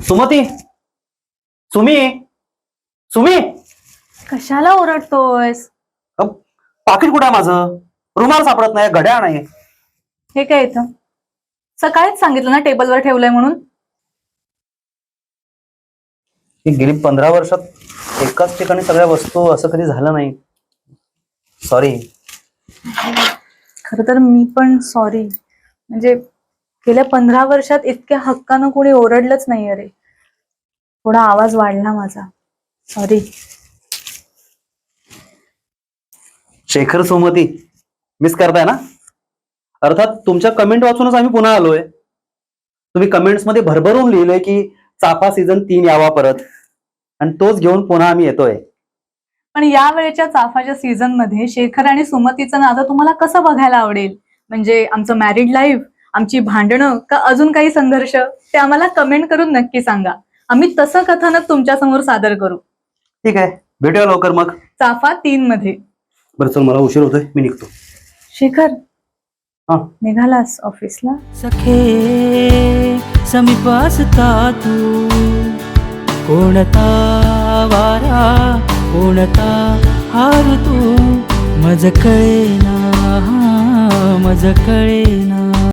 सुमती? सुमी? सुमी? कशाला ओरडतोयस? अ, पाकिट कुठं आहे माझं? रुमाल सापडत नाही घड्याळ नाही. हे काय इथं? सकाळीच सांगितलं ना टेबलवर ठेवलंय म्हणून? गेली पंधरा वर्षात एकाच ठिकाणी सगळ्या वस्तू असं कधी झालं नाही. सॉरी खर तर मी पण सॉरी म्हणजे गेल्या पंधरा वर्षात इतक्या हक्कानं कोणी ओरडलंच नाही अरे. थोडा आवाज वाढला माझा. सॉरी शेखर सुमती मिस करताय ना? अर्थात तुमच्या कमेंट वाचूनच आम्ही पुन्हा आलोय. तुम्ही कमेंट्समध्ये भरभरून लिहिलंय की चाफा सीझन तीन यावा परत. आणि तोच घेऊन पुन्हा आम्ही येतोय. पण या वेळेच्या चाफाच्या सीझनमध्ये शेखर आणि सुमतीचं नातं तुम्हाला कसं बघायला आवडेल? म्हणजे आमचं मॅरिड लाईफ आमची भांडणं का अजून काही संघर्ष ते आम्हाला कमेंट करून नक्की सांगा. आम्ही तसं कथानक तुमच्यासमोर सादर करू. ठीक आहे. भेटूया लवकर मग. चाफा तीन मध्ये. बरं चल मला उशीर होतोय. मी निघतो. शेखर हा. निघालास ऑफिसला सखे समीप असता तू. कोणता वारा कोणता हार तू. मज कळेना मज कळेना.